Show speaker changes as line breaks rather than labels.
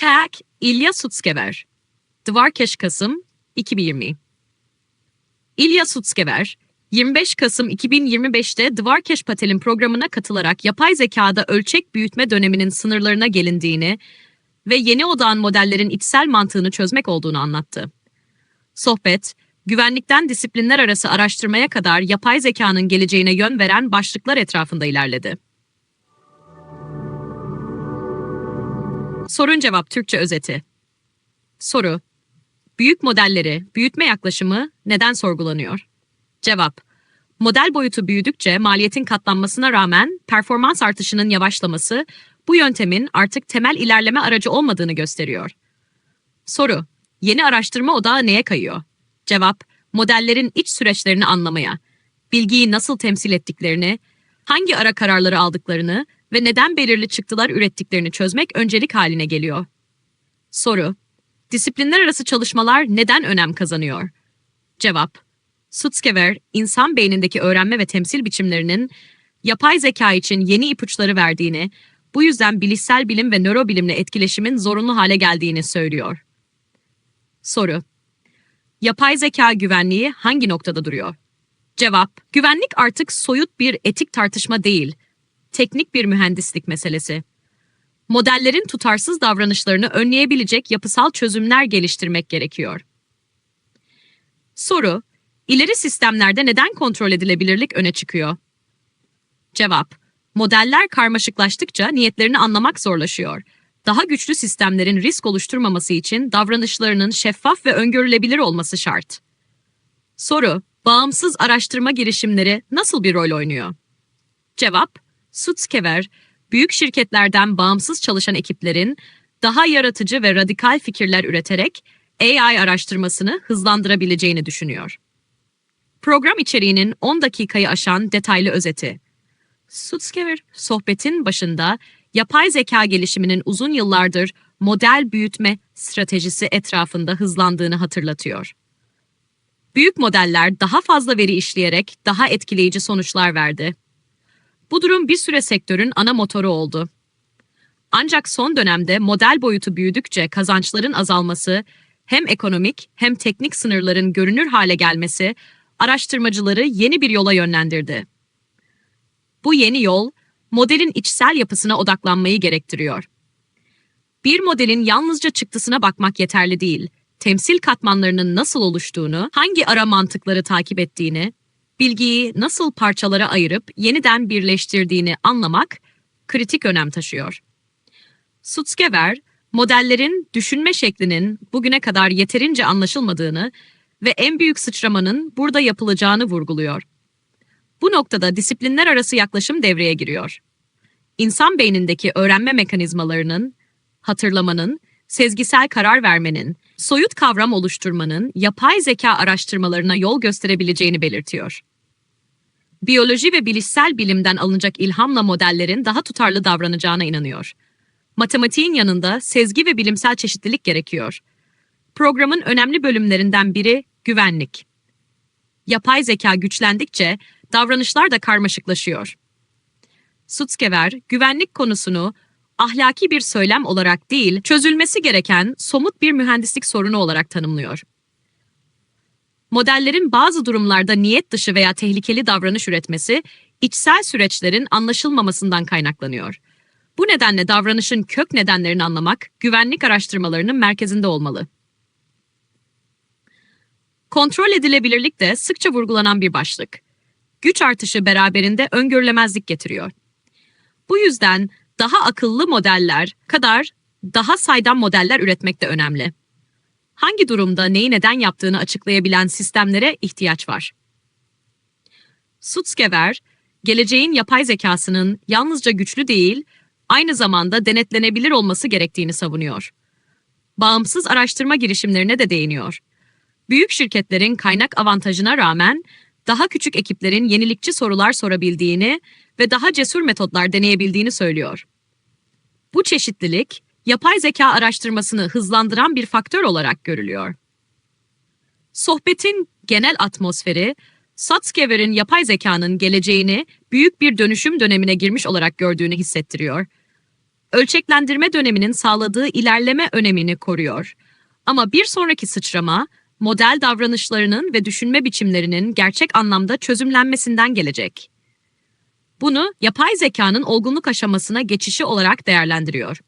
Tag İlya Sutskever. Dvarkeş Kasım 2020 İlya Sutskever, 25 Kasım 2025'te Dvarkeş Patel'in programına katılarak yapay zekada ölçek büyütme döneminin sınırlarına gelindiğini ve yeni odağın modellerin içsel mantığını çözmek olduğunu anlattı. Sohbet, güvenlikten disiplinler arası araştırmaya kadar yapay zekanın geleceğine yön veren başlıklar etrafında ilerledi. Sorun cevap Türkçe özeti. Soru. Büyük modelleri, büyütme yaklaşımı neden sorgulanıyor? Cevap. Model boyutu büyüdükçe maliyetin katlanmasına rağmen performans artışının yavaşlaması bu yöntemin artık temel ilerleme aracı olmadığını gösteriyor. Soru. Yeni araştırma odağı neye kayıyor? Cevap. Modellerin iç süreçlerini anlamaya, bilgiyi nasıl temsil ettiklerini, hangi ara kararları aldıklarını ve neden belirli çıktılar ürettiklerini çözmek öncelik haline geliyor. Soru. Disiplinler arası çalışmalar neden önem kazanıyor? Cevap. Sutskever, insan beynindeki öğrenme ve temsil biçimlerinin yapay zeka için yeni ipuçları verdiğini, bu yüzden bilişsel bilim ve nörobilimle etkileşimin zorunlu hale geldiğini söylüyor. Soru. Yapay zeka güvenliği hangi noktada duruyor? Cevap. Güvenlik artık soyut bir etik tartışma değil, teknik bir mühendislik meselesi. Modellerin tutarsız davranışlarını önleyebilecek yapısal çözümler geliştirmek gerekiyor. Soru, ileri sistemlerde neden kontrol edilebilirlik öne çıkıyor? Cevap, modeller karmaşıklaştıkça niyetlerini anlamak zorlaşıyor. Daha güçlü sistemlerin risk oluşturmaması için davranışlarının şeffaf ve öngörülebilir olması şart. Soru, bağımsız araştırma girişimleri nasıl bir rol oynuyor? Cevap, Sutskever, büyük şirketlerden bağımsız çalışan ekiplerin daha yaratıcı ve radikal fikirler üreterek AI araştırmasını hızlandırabileceğini düşünüyor. Program içeriğinin 10 dakikayı aşan detaylı özeti. Sutskever, sohbetin başında yapay zeka gelişiminin uzun yıllardır model büyütme stratejisi etrafında hızlandığını hatırlatıyor. Büyük modeller daha fazla veri işleyerek daha etkileyici sonuçlar verdi. Bu durum bir süre sektörün ana motoru oldu. Ancak son dönemde model boyutu büyüdükçe kazançların azalması, hem ekonomik hem teknik sınırların görünür hale gelmesi araştırmacıları yeni bir yola yönlendirdi. Bu yeni yol, modelin içsel yapısına odaklanmayı gerektiriyor. Bir modelin yalnızca çıktısına bakmak yeterli değil, temsil katmanlarının nasıl oluştuğunu, hangi ara mantıkları takip ettiğini, bilgiyi nasıl parçalara ayırıp yeniden birleştirdiğini anlamak kritik önem taşıyor. Sutskever, modellerin düşünme şeklinin bugüne kadar yeterince anlaşılmadığını ve en büyük sıçramanın burada yapılacağını vurguluyor. Bu noktada disiplinler arası yaklaşım devreye giriyor. İnsan beynindeki öğrenme mekanizmalarının, hatırlamanın, sezgisel karar vermenin, soyut kavram oluşturmanın yapay zeka araştırmalarına yol gösterebileceğini belirtiyor. Biyoloji ve bilişsel bilimden alınacak ilhamla modellerin daha tutarlı davranacağına inanıyor. Matematiğin yanında sezgi ve bilimsel çeşitlilik gerekiyor. Programın önemli bölümlerinden biri güvenlik. Yapay zeka güçlendikçe davranışlar da karmaşıklaşıyor. Sutskever, güvenlik konusunu ahlaki bir söylem olarak değil, çözülmesi gereken somut bir mühendislik sorunu olarak tanımlıyor. Modellerin bazı durumlarda niyet dışı veya tehlikeli davranış üretmesi, içsel süreçlerin anlaşılmamasından kaynaklanıyor. Bu nedenle davranışın kök nedenlerini anlamak, güvenlik araştırmalarının merkezinde olmalı. Kontrol edilebilirlik de sıkça vurgulanan bir başlık. Güç artışı beraberinde öngörülemezlik getiriyor. Bu yüzden daha akıllı modeller kadar daha saydam modeller üretmek de önemli. Hangi durumda neyi neden yaptığını açıklayabilen sistemlere ihtiyaç var. Sutskever, geleceğin yapay zekasının yalnızca güçlü değil, aynı zamanda denetlenebilir olması gerektiğini savunuyor. Bağımsız araştırma girişimlerine de değiniyor. Büyük şirketlerin kaynak avantajına rağmen daha küçük ekiplerin yenilikçi sorular sorabildiğini ve daha cesur metotlar deneyebildiğini söylüyor. Bu çeşitlilik, yapay zeka araştırmasını hızlandıran bir faktör olarak görülüyor. Sohbetin genel atmosferi, Satskever'in yapay zekanın geleceğini büyük bir dönüşüm dönemine girmiş olarak gördüğünü hissettiriyor. ölçeklendirme döneminin sağladığı ilerleme önemini koruyor. Ama bir sonraki sıçrama, model davranışlarının ve düşünme biçimlerinin gerçek anlamda çözümlenmesinden gelecek. Bunu yapay zekanın olgunluk aşamasına geçişi olarak değerlendiriyor.